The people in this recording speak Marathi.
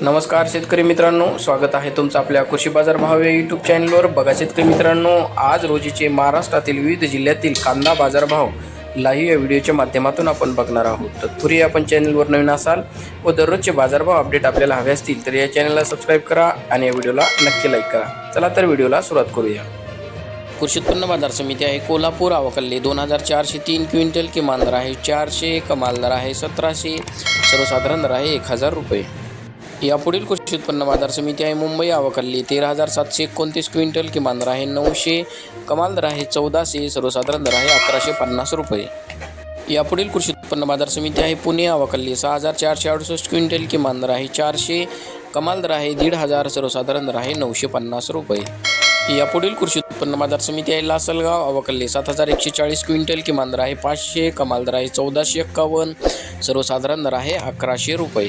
नमस्कार शेतकरी मित्रांनो स्वागत आहे तुमचं आपल्या कृषी बाजार भाव या यूट्यूब चॅनलवर बघा शेतकरी मित्रांनो आज रोजीचे महाराष्ट्रातील विविध जिल्ह्यातील कांदा बाजारभाव लाईव्ह या व्हिडिओच्या माध्यमातून आपण बघणार आहोत. तत्पूर्वी आपण चॅनलवर नवीन असाल व दररोजचे बाजारभाव अपडेट आपल्याला हवे असतील तर या चॅनलला सबस्क्राईब करा आणि या व्हिडिओला नक्की लाईक करा. चला तर व्हिडिओला सुरुवात करूया. कृषी उत्पन्न बाजार समिती आहे कोल्हापूर आवकल्ले दोन हजार चारशे तीन क्विंटल किमान दर आहे चारशे कमाल दर आहे सतराशे सर्वसाधारण दर आहे एक हजार रुपये. यापुढील कृषी उत्पन्न बाजार समिती आहे मुंबई आवकल्ली तेरा हजार सातशे एकोणतीस क्विंटल किमान दर आहे नऊशे कमाल दर आहे चौदाशे सर्वसाधारण दर आहे अकराशे पन्नास रुपये. यापुढील कृषी उत्पन्न बाजार समिती आहे पुणे आवकल्ली सहा हजार चारशे अडुसष्ट क्विंटल किमान दर आहे चारशे कमाल दर आहे दीड हजार सर्वसाधारण दर आहे नऊशे पन्नास रुपये. यापुढील कृषी उत्पन्न बाजार समिती आहे लासलगाव अवकल्ले सात हजार एकशे चाळीस क्विंटल किमान दर आहे पाचशे कमाल दर आहे चौदाशे एक्कावन्न सर्वसाधारण दर आहे अकराशे रुपये.